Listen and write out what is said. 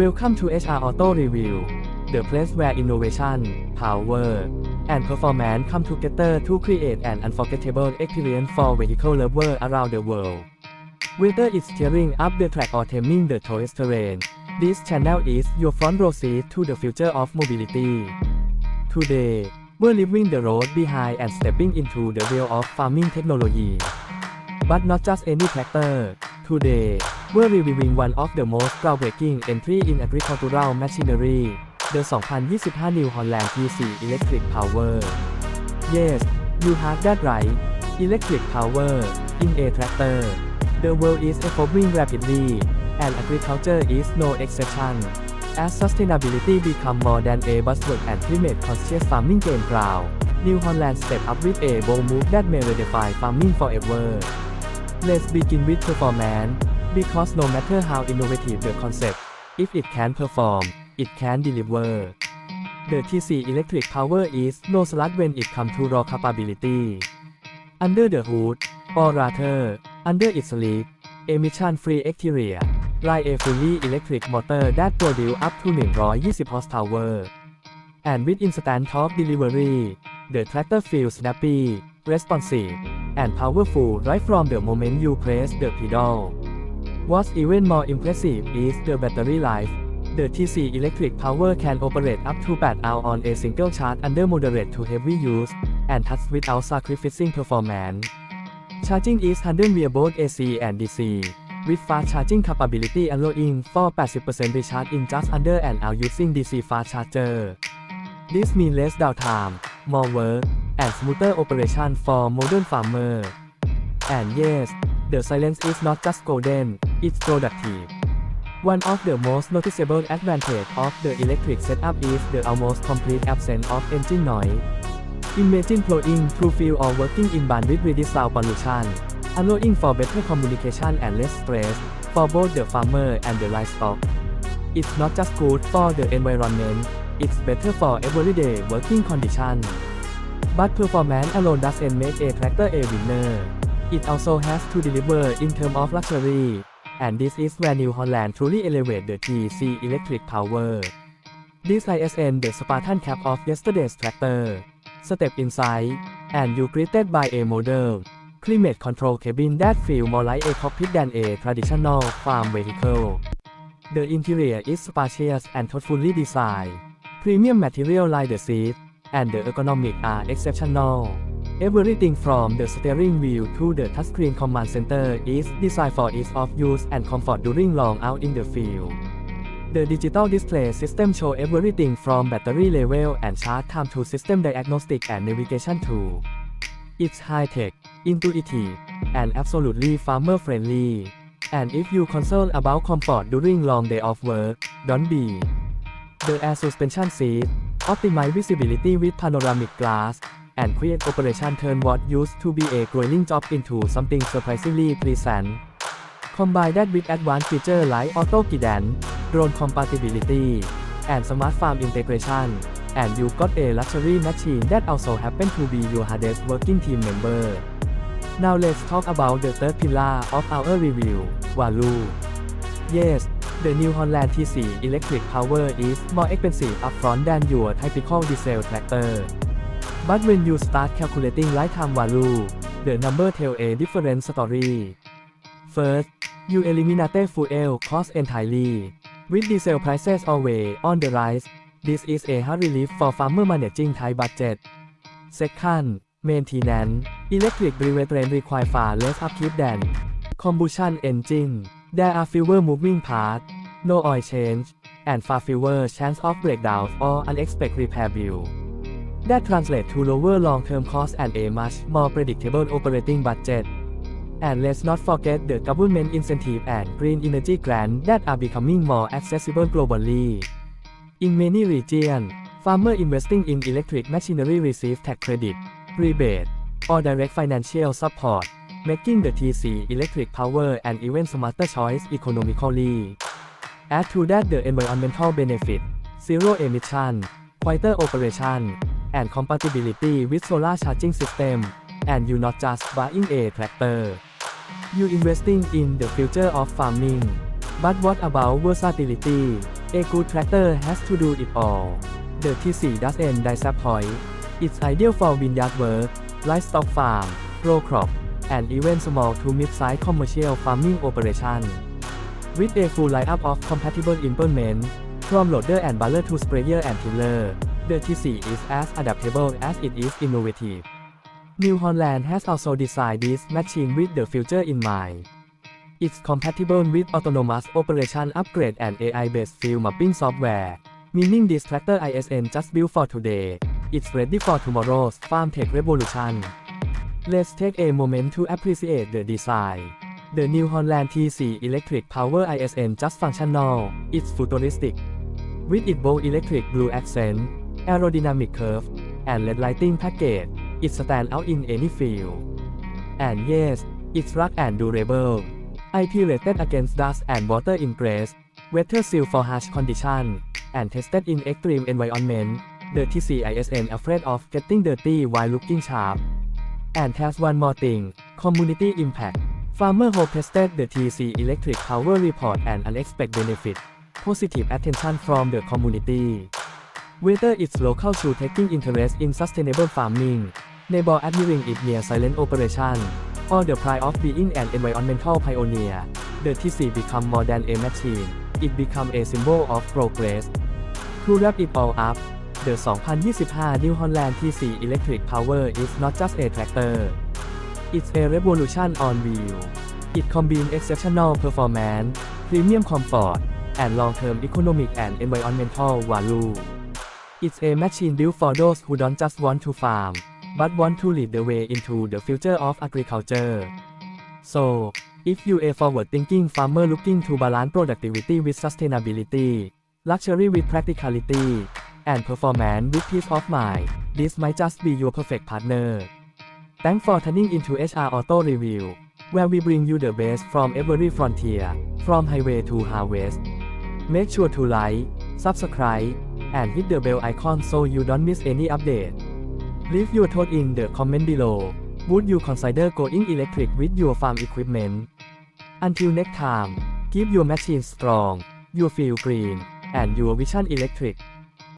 Welcome to HR Auto Review, the place where innovation, power, and performance come together to create an unforgettable experience for vehicle lovers around the world. Whether it's tearing up the track or taming the towest terrain, this channel is your front row seat to the future of mobility. Today, we're leaving the road behind and stepping into the world of farming technology. But not just any tractor. Today, we're reviewing one of the most groundbreaking entry in agricultural machinery, the 2025 New Holland T4 Electric Power. Yes, you heard that right. Electric power in a tractor. The world is evolving rapidly, and agriculture is no exception. As sustainability become more than a buzzword and climate conscious farming gain ground, New Holland step up with a bold move that may redefine farming forever. Let's begin with performance, because no matter how innovative the concept, if it can perform, it can deliver. The TC electric power is no slouch when it comes to raw capability. Under the hood, or rather, under its sleek, emission-free exterior, lie a fully electric motor that produce up to 120 horsepower. And with instant torque delivery, the tractor feels snappy, responsive, and powerful right from the moment you press the pedal. What's even more impressive is the battery life. The TC electric power can operate up to 8 hours on a single charge under moderate to heavy use, and touch without sacrificing performance. Charging is handled via both AC and DC, with fast charging capability allowing for 80% recharge in just under an hour using DC fast charger. This means less downtime, more work, and smoother operation for modern farmer. And yes, the silence is not just golden, it's productive. One of the most noticeable advantage of the electric setup is the almost complete absence of engine noise. Imagine flowing through field or working in barn with sound pollution, allowing for better communication and less stress for both the farmer and the livestock. It's not just good for the environment, it's better for everyday working conditions. But performance alone doesn't make a tractor a winner. It also has to deliver in terms of luxury, and this is where New Holland truly elevates the TC electric power. This ISN the Spartan cap of yesterday's tractor. Step inside, and you greeted by a model climate control cabin that feel more like a cockpit than a traditional farm vehicle. The interior is spacious and thoughtfully designed. Premium material like the seat and the ergonomic are exceptional. Everything from the steering wheel to the touchscreen command center is designed for ease of use and comfort during long out in the field. The digital display system shows everything from battery level and charge time to system diagnostic and navigation tool. It's high-tech, intuitive, and absolutely farmer-friendly. And if you concerned about comfort during long day of work, don't be. The air suspension seat, optimize visibility with panoramic glass, and create operation turn what used to be a grueling job into something surprisingly pleasant. Combine that with advanced features like auto guidance, drone compatibility, and smart farm integration, and you got a luxury machine that also happen to be your hardest working team member. Now let's talk about the third pillar of our review, value. Yes, the New Holland T4 electric power is more expensive upfront than your typical diesel tractor. But when you start calculating lifetime value, the number tell a different story. First, you eliminate fuel cost entirely. With diesel prices always on the rise, this is a hard relief for farmer managing tight budget. Second, maintenance. Electric drivetrain require far less upkeep than combustion engine. There are fewer moving parts, no oil change, and far fewer chance of breakdowns or unexpected repair bill. That translates to lower long-term costs and a much more predictable operating budget. And let's not forget the government incentive and green energy grants that are becoming more accessible globally. In many regions, farmers investing in electric machinery receive tax credit, rebate, or direct financial support, making the TC electric power and even smarter choice economically. Add to that the environmental benefit, zero emission, quieter operation, and compatibility with solar charging system, and you're not just buying a tractor. You're investing in the future of farming. But what about versatility? A good tractor has to do it all. The T4 does end disappoint. It's ideal for vineyard work, livestock farm, row crop, and even small to mid-sized commercial farming operation. With a full lineup of compatible implements, from loader and baler to sprayer and tiller, the T4 is as adaptable as it is innovative. New Holland has also designed this machine with the future in mind. It's compatible with autonomous operation upgrade and AI-based field mapping software, meaning this tractor ISN just built for today. It's ready for tomorrow's farm tech revolution. Let's take a moment to appreciate the design. The New Holland T4 electric power ISN just functional. It's futuristic. With its bold electric blue accent, aerodynamic curve, and LED lighting package, it stands out in any field. And yes, it's rugged and durable. IP rated against dust and water ingress, weather seal for harsh conditions, and tested in extreme environment. The TC ISN afraid of getting dirty while looking sharp. And has one more thing, community impact. Farmer Hope tested the TC electric power report and unexpected benefit. Positive attention from the community. Whether it's local to taking interest in sustainable farming, neighbor admiring it near silent operation, or the pride of being an environmental pioneer, the TC become more than a machine. It become a symbol of progress. To wrap it all up, the 2025 New Holland TC Electric Power is not just a tractor. It's a revolution on wheel. It combines exceptional performance, premium comfort, and long-term economic and environmental value. It's a machine built for those who don't just want to farm, but want to lead the way into the future of agriculture. So, if you a forward-thinking farmer looking to balance productivity with sustainability, luxury with practicality, and performance with peace of mind, this might just be your perfect partner. Thanks for tuning into HR Auto Review, where we bring you the best from every frontier, from highway to harvest. Make sure to like, subscribe, and hit the bell icon so you don't miss any update. Leave your thought in the comment below. Would you consider going electric with your farm equipment? Until next time, keep your machine strong, your field green, and your vision electric.